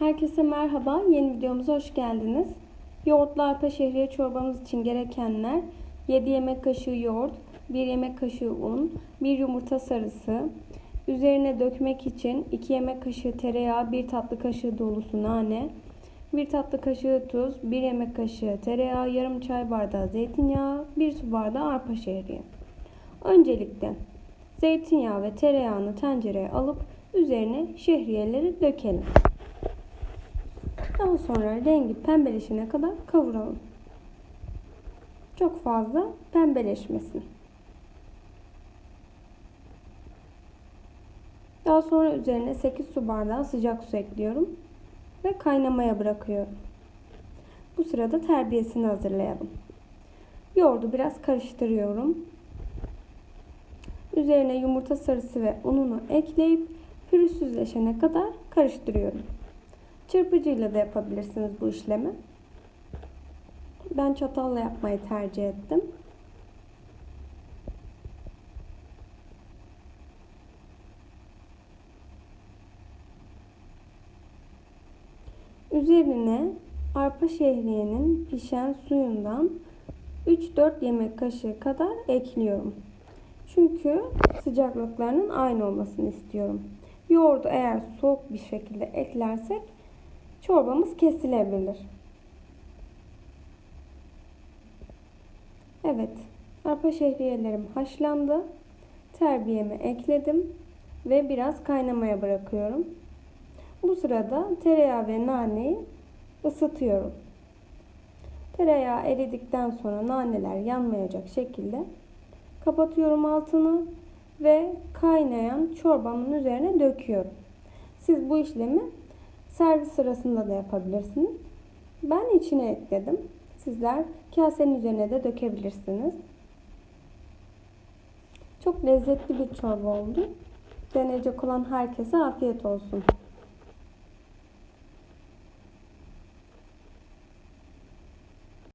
Herkese merhaba. Yeni videomuza hoş geldiniz. Yoğurtlu arpa şehriye çorbamız için gerekenler 7 yemek kaşığı yoğurt, 1 yemek kaşığı un, 1 yumurta sarısı, üzerine dökmek için 2 yemek kaşığı tereyağı, 1 tatlı kaşığı dolusu nane, 1 tatlı kaşığı tuz, 1 yemek kaşığı tereyağı, yarım çay bardağı zeytinyağı, 1 su bardağı arpa şehriye. Öncelikle zeytinyağı ve tereyağını tencereye alıp üzerine şehriyeleri dökelim. Daha sonra rengi pembeleşene kadar kavuralım. Çok fazla pembeleşmesin. Daha sonra üzerine 8 su bardağı sıcak su ekliyorum ve kaynamaya bırakıyorum. Bu sırada terbiyesini hazırlayalım. Yoğurdu biraz karıştırıyorum. Üzerine yumurta sarısı ve ununu ekleyip pürüzsüzleşene kadar karıştırıyorum. Çırpıcıyla da yapabilirsiniz bu işlemi. Ben çatalla yapmayı tercih ettim. Üzerine arpa şehriyenin pişen suyundan 3-4 yemek kaşığı kadar ekliyorum. Çünkü sıcaklıklarının aynı olmasını istiyorum. Yoğurdu eğer soğuk bir şekilde eklersek çorbamız kesilebilir. Evet, arpa şehriyelerim haşlandı. Terbiyemi ekledim ve biraz kaynamaya bırakıyorum. Bu sırada tereyağı ve naneyi ısıtıyorum. Tereyağı eridikten sonra naneler yanmayacak şekilde kapatıyorum altını ve kaynayan çorbamın üzerine döküyorum. Siz bu işlemi servis sırasında da yapabilirsiniz. Ben içine ekledim. Sizler kasenin üzerine de dökebilirsiniz. Çok lezzetli bir çorba oldu. Deneyecek olan herkese afiyet olsun.